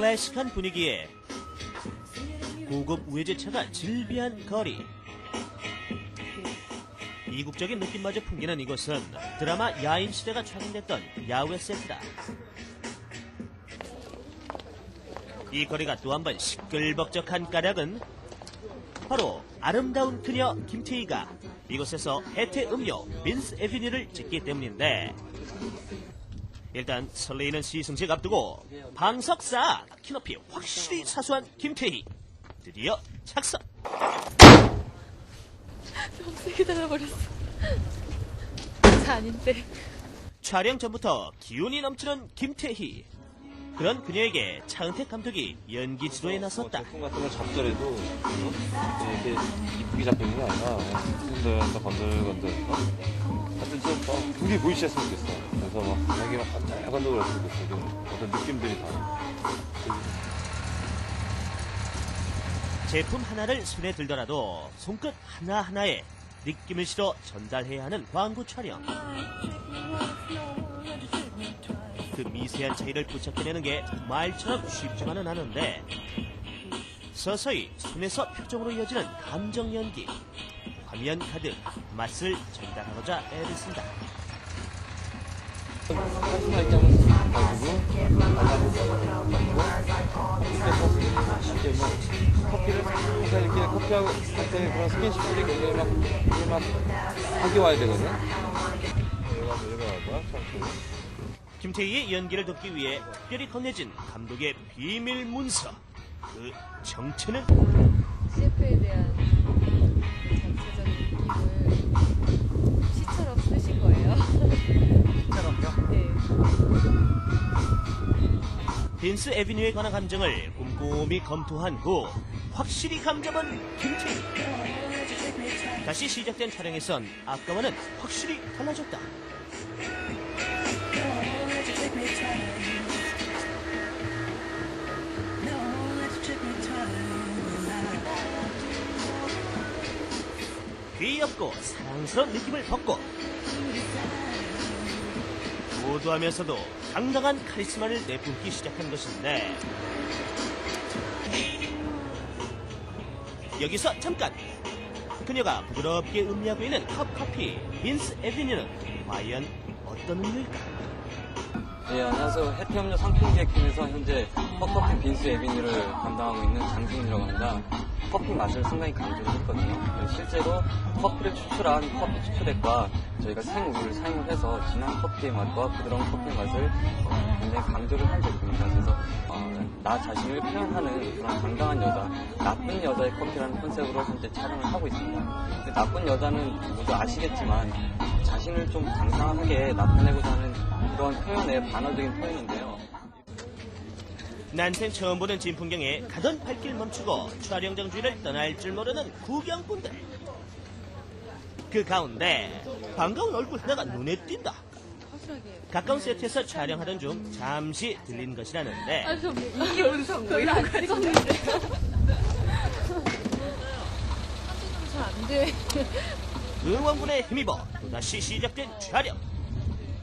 클래식한 분위기에 고급 외제차가 질비한 거리. 이국적인 느낌마저 풍기는 이곳은 드라마 야인 시대가 촬영됐던 야외 세트다. 이 거리가 또 한 번 시끌벅적한 까닭은 바로 아름다운 그녀 김태희가 이곳에서 해태 음료 민스 에비니를 찍기 때문인데 일단 설레이는 시승식 앞두고 방석사 키높이 확실히 사수한 김태희 드디어 착석 너무 세게 달아버렸어. 차 아닌데. 촬영 전부터 기운이 넘치는 김태희 그런 그녀에게 차은택 감독이 연기 지도에 나섰다 제품 같은 걸 잡더라도 어? 이렇게 이쁘게 잡히는 게 아니라 흔들흔들 건들건들 어? 하여튼 좀 어, 그게 보이시했으면 좋겠어 그래서 막 자기 막 반짝반짝 그랬으면 좋겠어 좀 어떤 느낌들이 다 제품 하나를 손에 들더라도 손끝 하나하나에 느낌을 실어 전달해야 하는 광고 촬영. 그 미세한 차이를 포착해내는 게 말처럼 쉽지만은 않은데 서서히 손에서 표정으로 이어지는 감정 연기. 화면 가득 맛을 전달하고자 애를 쓴다. 커피를 이렇게 커피하고 그런 스킨십들이 굉장히 막 이게 막 하기 와야 되거든 얘 김태희의 연기를 돕기 위해 특별히 건네진 감독의 비밀 문서. 그 정체는 CF에 대한 전체적인 느낌을 시처럼 쓰신 거예요. 시처럼요? 네. 빈스 에비뉴에 관한 감정을 꼼꼼히 검토한 후 확실히 감잡은 김태희. 다시 시작된 촬영에선 아까와는 확실히 달라졌다. 귀엽고 사랑스러운 느낌을 벗고 고도하면서도 당당한 카리스마를 내뿜기 시작한 것인데 여기서 잠깐 그녀가 부드럽게 음미하고 있는 컵커피 빈스 에비뉴는 과연 어떤 음료일까? 예, 안녕하세요. 해피음료 상품기획팀에서 현재 컵커피 빈스 에비뉴를 담당하고 있는 장승훈이라고 합니다. 커피 맛을 상당히 강조를 했거든요. 실제로 커피를 추출한 커피 추출액과 저희가 생우유를 사용을 해서 진한 커피의 맛과 부드러운 커피의 맛을 어, 굉장히 강조를 한 제품입니다. 그래서 어, 나 자신을 표현하는 그런 당당한 여자, 나쁜 여자의 커피라는 컨셉으로 현재 촬영을 하고 있습니다. 근데 나쁜 여자는 모두 아시겠지만 자신을 좀 당당하게 나타내고자 하는 그런 표현의 반어적인 표현인데요. 난생 처음 보는 진풍경에 가던 발길 멈추고 촬영장 주위를 떠날 줄 모르는 구경꾼들 그 가운데 반가운 얼굴 하나가 눈에 띈다. 가까운 세트에서 촬영하던 중 잠시 들린 것이라는데 아, 저 이게 영상 뭐 이런 거 찍었는데. 사진은 잘안 돼. 응원군에 힘입어 또다시 시작된 촬영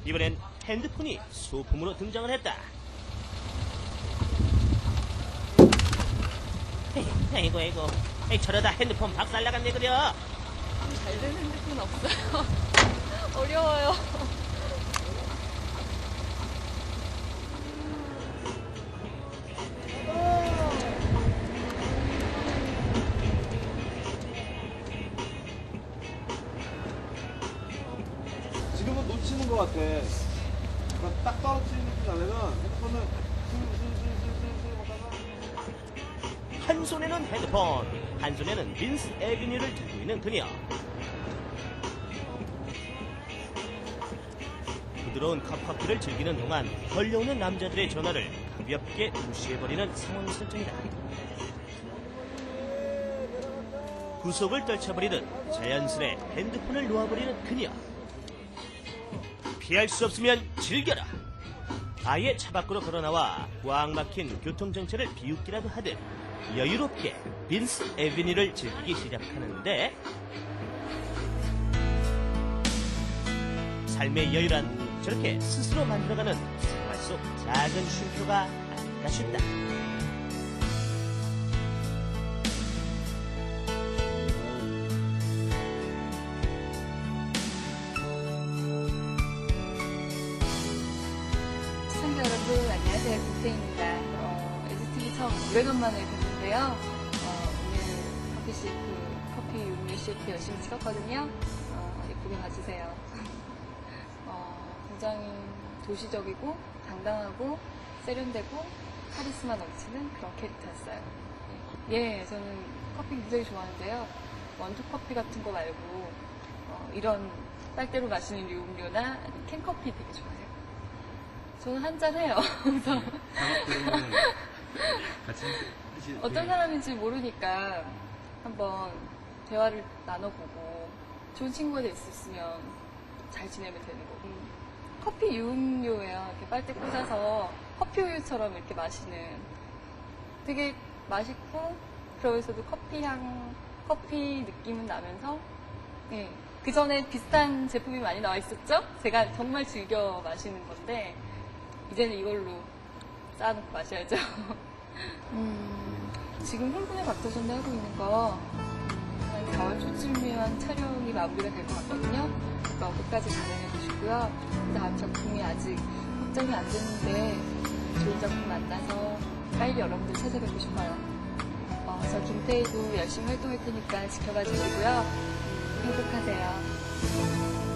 이번엔 핸드폰이 소품으로 등장을 했다 아이고 아이고 에이, 저러다 핸드폰 박살 나갔네 그려 잘 되는 핸드폰 없어요. 어려워요. 지금은 놓치는 것 같아. 딱 느낌 나면은 핸드폰을 슬슬슬슬슬슬 한 손에는 핸드폰, 한 손에는 빈스 에비뉴를 들고 있는 그녀. 부드러운 컵커피를 즐기는 동안 걸려오는 남자들의 전화를 가볍게 무시해버리는 상황 설정이다. 구속을 떨쳐버리듯 자연스레 핸드폰을 놓아버리는 그녀. 피할 수 없으면 즐겨라. 아예 차 밖으로 걸어나와 꽉 막힌 교통정체를 비웃기라도 하듯 여유롭게 빈스 에비니를 즐기기 시작하는데 삶의 여유란 저렇게 스스로 만들어가는 생활 속 작은 쉼표가 아닐까? 싶다. 여러분, 안녕하세요. 국세입니다. 어, STV 처음 오래간만에 뵙는데요. 어, 오늘 커피 쉐이크, 커피 음료 쉐이크 열심히 찍었거든요. 어, 예쁘게 봐주세요. 어, 굉장히 도시적이고, 당당하고, 세련되고, 카리스마 넘치는 그런 캐릭터였어요. 예, 저는 커피 굉장히 좋아하는데요. 원두 커피 같은 거 말고, 어, 이런 빨대로 마시는 류 음료나 아니면 캔커피 되게 좋아해요. 저는 한잔 해요. 그래서 어떤 사람인지 모르니까 한번 대화를 나눠보고 좋은 친구가 될수 있으면 잘 지내면 되는 거고 커피 유음료예요. 이렇게 빨대 꽂아서 커피 우유처럼 이렇게 마시는 되게 맛있고 그러면서도 커피 향, 커피 느낌은 나면서 네. 그 전에 비슷한 제품이 많이 나와 있었죠? 제가 정말 즐겨 마시는 건데 이제는 이걸로 쌓아놓고 마셔야죠. 음, 지금 흥분의 박터전도 하고 있는 거, 한 4월 초쯤이면 촬영이 마무리가 될 것 같거든요. 그거 끝까지 진행해 주시고요. 그 다음 작품이 아직 확정이 안 됐는데, 좋은 작품 만나서 빨리 여러분들 찾아뵙고 싶어요. 어, 저 김태희도 열심히 활동할 테니까 지켜봐 주시고요. 음, 행복하세요.